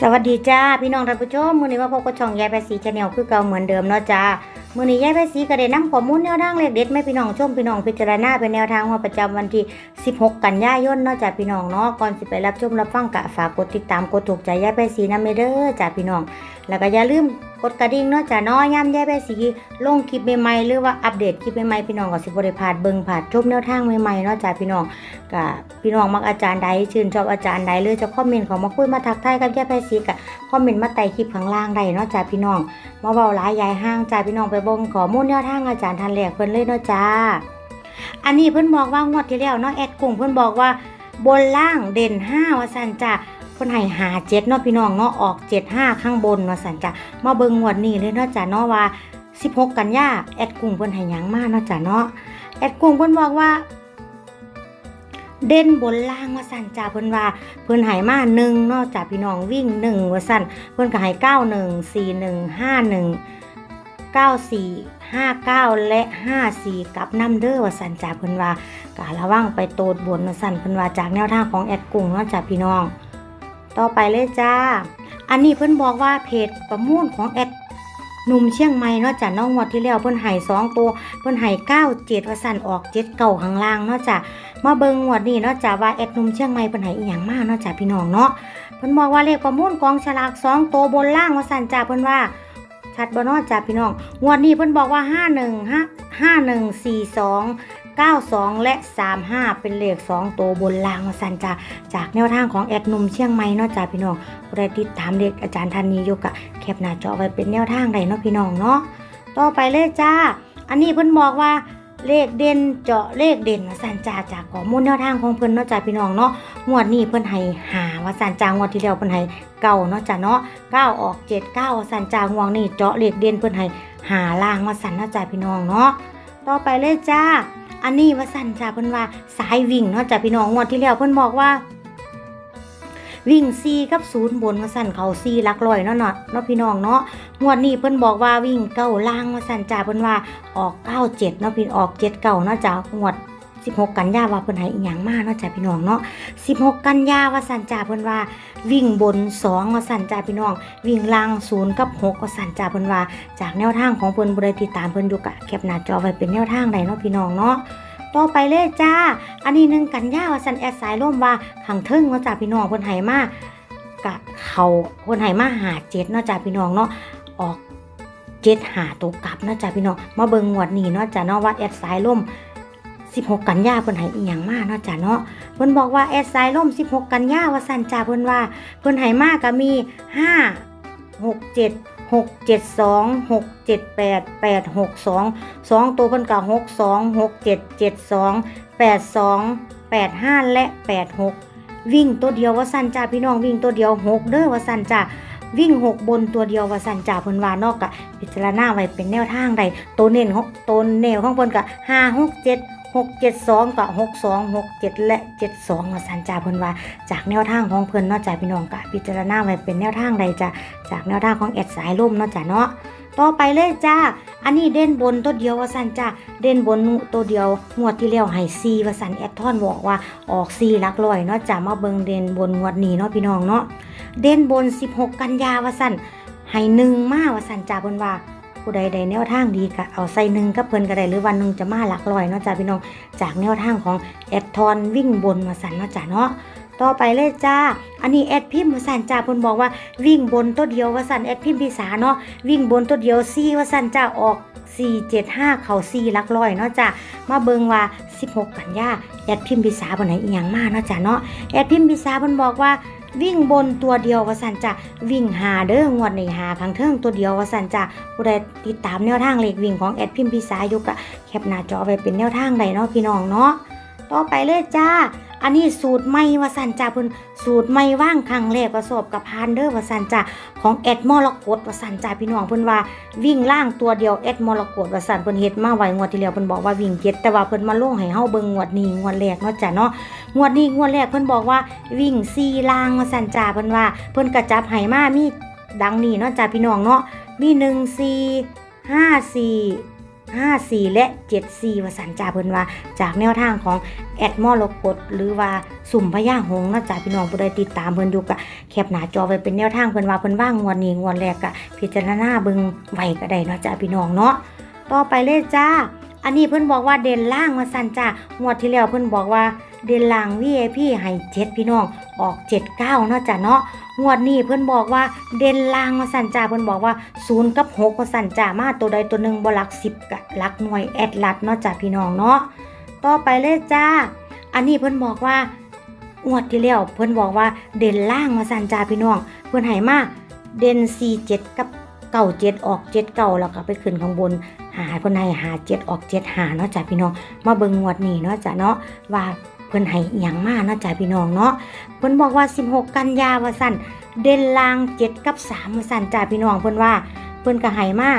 สวัสดีจ้าพี่น้องท่านผู้ชมมื้อนี้มาพบกับช่องยายภาษีชาแนลคือเก่าเหมือนเดิมเนาะจ้ามื้อนี้ยายภาษีก็ได้นำข้อมูลแนวทางเลขเด็ดมาให้พี่น้องชมพี่น้องพิจารณาเป็นแนวทางของประจำวันที่ 16 กันยายนเนาะจ้าพี่น้องเนาะก่อนสิไปรับชมรับฟังกะฝากกดติดตามกดถูกใจยายภาษีนำเด้อจ้าพี่น้อง แล้วก็อย่าลืมกดกระดิ่งเนาะจ้าเนาะย่ำยายภาษีลงคลิปใหม่ๆหรือว่าอัปเดตคลิปใหม่ๆพี่น้องก็สิบ่ได้พลาดเบิ่งพลาดชมแนวทางใหม่ๆเนาะจ้าพี่น้องก็พี่น้องมักอาจารย์ใดชื่นชอบอาจารย์ใดหรือจะคอมเมนต์ของมาคุยมาทักทายกับยายไพศรีกะคอมเมนต์มาใต้คลิปข้างล่างได้เนาะจ้าพี่น้องมาเบาหลายยายห้างจ้าพี่น้องไปเบ่งข้อมูลแนวทางอาจารย์ทันแรกเพิ่นเลยเนาะจ้าอันนี้เพิ่นบอกว่างวดที่แล้วเนาะแอดกุ้งเพิ่นบอกว่าบนล่างเด่น5ว่าซั่นจ้า เพิ่นให้หาเจ็ดเนาะพี่น้องเนาะออกเจ็ดห้าข้างบนว่าซั่นจ้ามาเบิ่งงวดนี้เลยเนาะจ้าเนาะว่า 16 กันยาแอดกุ้งเพิ่นให้หยังมาเนาะจ้าเนาะแอดกุ้งเพิ่นบอกว่า เด่นบนล่างว่าสั่นจ่าเพิ่นว่าเพิ่นใหายมาหนึ่งเนอกจาพี่น้องวิ่งหนึ่งว่าสั่นเพิ่นก็ใหายเก้าหนึ่งสี่หนึ่งห้าหนึ่งเก้าสี่ห้าเก้าและห้าสี่กับน้ำเด้อว่าสั่นจ่าเพิ่นว่ากะระวังไปโตดบนว่าสั่นเพิ่นว่าจากแนวทางของแอดกุ้งเนอกจาพี่น้อง ต่อไปเลยจ้า อันนี้เพิ่อนบอกว่าเพจประมูลของแอดหนุ่มเชียงใหม่เนาะจ้ะน้องงวดที่แล้วเพิ่นใหายสองตัวเพิ่นใหายเก้าเจ็ดว่าสั่นออกเจ็ดเก่าข้างล่างเนาะจ้ะมาเบิงงวดนี้เนาะจ้าว่าแอดหนุ่มเชียงใหม่เพิ่นให้อีหยังมากเนาะจ้าพี่น้องเนาะเพิ่นบอกว่าเลขประมูลกองฉลาก2ตัวบนล่างว่าสั่นจ้าเพิ่นว่าชัดบ่เนาะจ้าพี่น้องงวดนี้เพิ่นบอกว่า51 5 5142 92 และ 35 เป็นเลข2ตัวบนล่างว่าสันจ้าจากแนวทางของแอดนุ่มเชียงใหม่เนาะจ้าพี่น้องผู้ใดติดตามเลขอาจารย์ท่านนี้อยู่กะแคปหน้าจอไว้เป็นแนวทางใดเนาะพี่น้องเนาะต่อไปเลยจ้า อันนี้เพิ่นบอกว่าเลขเด่นเจาะเลขเด่นสันจาจากข้อมูลแนวทางของเพิ่นเนาะจ้าพี่น้องเนาะงวดนี้เพิ่นให้หาว่าสันจางวดที่แล้วเพิ่นให้เก้าเนาะจ้าเนาะเก้าออกเจ็ดเก้าสันจางวดนี้เจาะเลขเด่นเพิ่นให้หาล่างว่าสันเนาะจ้าพี่น้องเนาะต่อไปเลยจ้า อันนี้ว่าสั่นจ้าเพิ่นว่าสายวิ่งเนาะจ้าพี่น้องงวดที่แล้วเพิ่นบอกว่า วิ่งซีกับศูนย์บนว่าสั่นเขาซีลักลอยเนาะเนาะเนาะพี่น้องเนาะงวดนี้เพิ่นบอกว่าวิ่งเก้าล่างว่าสั่นจ้าเพิ่นว่าออกเก้าเจ็ดเนาะพี่ออกเจ็ดเก้าเนาะจ้างวด 16 กันยาว่าเพิ่นให้อีหยังมาเนาะจ้าพี่น้องเนาะ16 กันยาว่าสันจ้าเพิ่นว่า วิ่งบน2ว่าสันจ้าพี่น้อง วิ่งล่าง0กับ6ว่าสันจ้าเพิ่นว่า จากแนวทางของเพิ่นบ่ได้ติดตามเพิ่นอยู่กะแคปหน้าจอไว้เป็นแนวทางใดเนาะพี่น้องเนาะต่อไปเลยจ้า อันนี้หนึ่งกันยาว่าสันแอดสายร่มว่าขังเทิงเนาะจ้าพี่น้องเพิ่นให้มากกะเขาเพิ่นให้มาหาเจ็ดเนาะจ้าพี่น้องเนาะออกเจ็ดหาตัวกลับเนาะจ้าพี่น้องมาเบิ่งงวดนี้เนาะจ้าเนาะว่าแอดสายร่ม 16 กันยาเพิ่นให้อีหยังมาเนาะจ้าเนาะเพิ่นบอกว่าแอดสายร่ม 16 กันยาว่าสันจ้าเพิ่นว่าเพิ่นให้มาก็มี 5 6 7 6 7 2 6 7 8 8 6 2สองตัวเพิ่นก็หกสองหกเจ็ดเจ็ดสองแปดสองแปดห้าและแปดหกวิ่งตัวเดียวว่าสันจ่าพี่น้องวิ่งตัวเดียวหกเด้อว่าสันจ่าวิ่งหกบนตัวเดียวว่าสันจ่าเพิ่นว่านอกกะพิจารณาไว้เป็นแนวทางใดตัวเน้นของตัวเนวของเพิ่นก็ห้าหกเจ็ด หกเจ็ดสองกับหกสองหกเจ็ดและเจ็ดสองว่าสันจ่าเพิ่นว่า จากแนวทางของเพิ่นเนอกจากพี่น้องกะพิจารณาไว้เป็นแนวทางใดจ้ะจากแนวทางของแอดสายล่มเนาะจ้ะเนาะต่อไปเลยจ้า อันนี้เด่นบนตัวเดียวว่าสันจ้า เด่นบนตัวเดียวงวดที่แล้วให้ซีว่าสันแอดทอนบอกว่าออกซีลักลอยเนาะจ้ามาเบิงเด่นบนงวดนี้เนาะพี่น้องเนาะ เด่นบน 16 กันยาว่าสันให้หนึ่งมาว่าสันจ้าเพิ่นว่า ผู้ใดใดแนวทางดีก็เอาใส่หนึ่งกับเพิ่นก็ได้หรือวันหนึ่งจะมาหลักลอยเนาะจ้าพี่น้องจากแนวทางของแอดทอนวิ่งบนว่าสันเนาะจ้าเนาะต่อไปเลยจ้า อันนี้แอดพิมพ์ว่าสันจ้าเพิ่นบอกว่าวิ่งบนตัวเดียวว่าสันแอดพิมพ์พิสาเนาะวิ่งบนตัวเดียวซี่ว่าสันจ้าออก4 7 5 เขาซีลักร้อยเนาะจ้ามาเบิงว่า 16 กันยาแอดพิมพ์พิสาบนไหนอีหยังมาเนาะจ้าเนาะแอดพิมพ์พิสาพิ่นบอกว่า วิ่งบนตัวเดียววสันจ้าวิ่งหาเด้องวดในหาขังเทิงตัวเดียววสันจ้าผู้ใดติดตามแนวทางเลขวิ่งของแอดพิมพ์พิสาอยู่กะแคปหน้าจอไปเป็นแนวทางใดเนาะพี่น้องเนาะต่อไปเลยจ้า อันนี้สูตรใหม่ว่าสันจ้าเพิ่นสูตรใหม่ว่างครั้งแรกประสบกับพานเดอว่าสันจ้าของแอดมรกตว่าสันจ่าพี่น้องเพิ่นว่าวิ่งล่างตัวเดียวแอดมรกตว่าสันเพิ่นเฮ็ดมาไว้งวดที่แล้วเพิ่นบอกว่าวิ่งเจ็ดแต่ว่าเพิ่นมาลงให้เฮาเบิ่งงวดนี้งวดแรกเนาะจ้ะเนาะงวดนี้งวดแรกเพิ่นบอกว่าวิ่งสี่ล่างวาสันจ่าเพิ่นว่า เพิ่นกระจับให้มามีดังนี้เนาะจ้ะพี่น้องเนาะมีหนึ่งสี่ห้าสี่ 54 และ 74ว่าสันจ่าเพิ่นว่า จากแนวทางของแอดมอลกดหรือว่าสุ่มพญาหงส์เนาะจ่าพี่น้องผู้ใดติดตามเพิ่นอยู่กะแคปหน้าจอไว้เป็นแนวทางเพิ่นว่าเพิ่นว่างงวดนี้งวดแรกกะพิจารณาเบิ่งไว้ก็ได้เนาะจ่าพี่น้องเนาะต่อไปเลยจ้า อันนี้เพิ่นบอกว่าเด่นล่างมาสันจ้างวดที่แล้วเพิ่นบอกว่า เด่นล่าง VIP ให้7พี่น้องออก79เก้าเนาะจ้ะเนาะงวดนี้เพิ่อนบอกว่าเด่นล่างมาสั่นจ้าเพิ่อนบอกว่า0กับ6มาสั่นจ้ามาตัวใดตัวหนึ่งบลัก10กับลักหน่วยแอดลัดเนาะจ้ะพี่น้องเนาะต่อไปเลยจ้า อันนี้เพิ่อนบอกว่างวดที่แล้วเพิ่อนบอกว่าเด่นล่างมาสั่นจ้าพี่น้อง เพิ่อนให้มาเด่น47กับ97ออก79แล้วก็ไปขึ้นข้างบนหาเพิ่นให้หาเจ็ดออกเจ็ดหาเนาะจ้ะพี่น้องมาเบิ่งงวดนี้เนาะจ้ะเนาะว่า พิ่นให้อย่างมากนาะจ๊ะพี่น้องเนาะเพิ่นบอกว่า 16 กันยาว่าสั่นเด่นลาง7กับ3ว่าสั่นจ้ะพี่น้องเพิ่นว่าเพิ่นก็ให้มา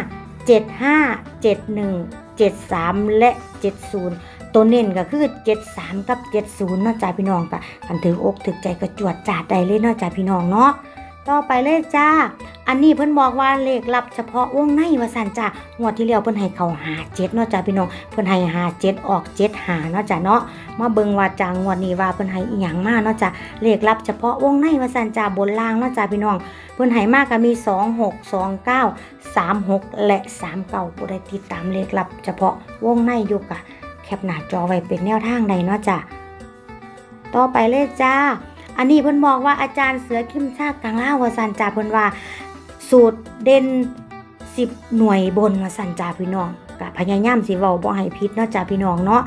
75 71 73 และ 70 ตัวเน้นก็คือ 73 กับ 70เนาะจ้ะพี่น้องก็คันถืออกถือใจก็จวดจาดได้เลยเนาะจ้ะพี่น้องเนาะ ต่อไปเลยจ้า อันนี้เพิ่นบอกว่าเลขลับเฉพาะวงในว่าสันจ้างวดที่แล้วเพิ่นให้เขาหาเจ็ดเนาะจ้าพี่น้องเพิ่นให้หาเจ็ดออกเจ็ดหาเนาะจ้าเนาะมาเบิ่งว่าจางวดนี้ว่าเพิ่นให้อีหยังมาเนาะจ้าเลขลับเฉพาะวงในว่าสันจ้าบนล่างเนาะจ้าพี่น้องเพิ่นให้มากก็มี2 6 2 9 3 6และ3 9ผู้ใดติดตามเลขลับเฉพาะวงในอยู่กะแคปหน้าจอไว้เป็นแนวทางใดเนาะจ้าต่อไปเลยจ้า อันนี้เพิ่นบอกว่าอาจารย์เสือคิมชากกังล่าวาสันจ่าเพิ่นว่า สูตรเด่น10หน่วยบนวาสันจ่าพี่น้องกะพยายามสิเว้าบ่ให้ผิดเนาะจ้าพี่น้องเนาะ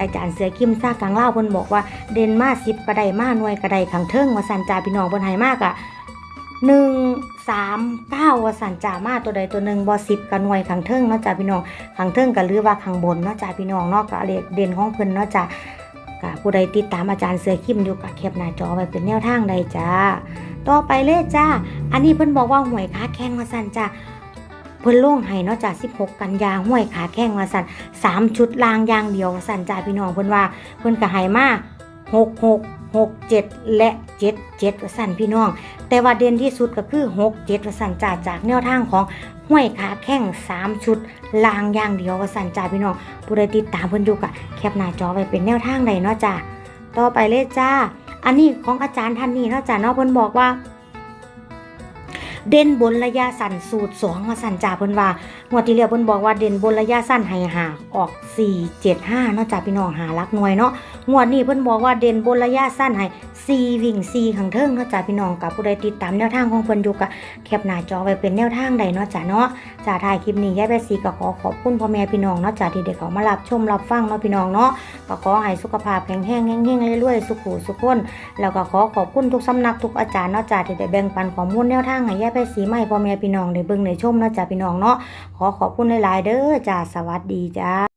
อาจารย์เสือคิมชากกังล่าวเพิ่นบอกว่าเด่นมา10ก็ไดมาหน่วยก็ไดขังเทิงวาสันจ่าพี่น้องเพิ่นให้มากอะ1 3 9ว่ามเก้าสันจ่ามาตัวใดตัวหนึ่งบ่10ก็หน่วยขังเทิงเนาะจ้าพี่น้องขังเทิงก็หรือว่าขังบนเนาะจ้าพี่น้องเนาะก็เลขเด่นของเพิ่นเนาะจ้า กะผู้ใดติดตามอาจารย์เสือคิมอยู่กับแคปหน้าจอไว้เป็นแนวทางใดจ้า ต่อไปเลยจ้า อันนี้เพิ่นบอกว่าหวยขาแข้งมาสั่นจ้าเพิ่นล่งให้เนาะจ้า16 กันยาห้วยขาแข้งมาสั่น3 ชุดลางยางเดียวว่าสั่นจ้าพี่น้องเพิ่นว่าเพิ่นก็ให้มา66 67 และ 77ว่าสั่นพี่น้อง แต่ว่าเด่นที่สุดก็คือ 67ว่าสั่นจ่าจากแนวทางของห้วยขาแข้ง3 ชุดลางอย่างเดียวว่าสั่นจ่าพี่น้องผู้ใดติดตามเพิ่นอยู่กะแคปหน้าจอไปเป็นแนวทางใดเนาะจ้าต่อไปเลยจ้า อันนี้ของอาจารย์ท่านนี้เนาะจ้าเนาะเพิ่นบอกว่า เด่นบนระยะสั้นสูตรสองมาสั่นจ่าเพิ่นว่างวดที่แล้วเพิ่นบอกว่าเด่นบนระยะสั้นให้หาออก 4 7 5เนาะจ้าพี่น้องหาลักหน่วยเนาะงวดนี้เพิ่นบอกว่าเด่นบนระยะสั้นให้ 4วิ่ง4ข้างเทิงเนาะจ้าพี่น้องกับผู้ใดติดตามแนวทางของเพิ่นอยู่กะแคปหน้าจอไว้เป็นแนวทางใดเนาะจ้าเนาะจ้าถ่ายคลิปนี้ยายแปซีก็ขอขอบคุณพ่อแม่พี่น้องเนาะจ้าที่ได้เขามารับชมรับฟังเนาะพี่น้องเนาะก็ขอให้สุขภาพแข็งแรงเฮงๆรวยๆสุขุสุขคนแล้วก็ขอขอบคุณทุกสำนักทุกอาจารย์เนาะจ้าที่ได้แบ่งปันข้อมูลแนวทางให้ยายไปสีใหม่พ่อแม่พี่น้องได้เบิ่งได้ชมเนาะจ้าพี่น้องเนาะขอขอบคุณหลายๆเด้อจ้าสวัสดีจ้า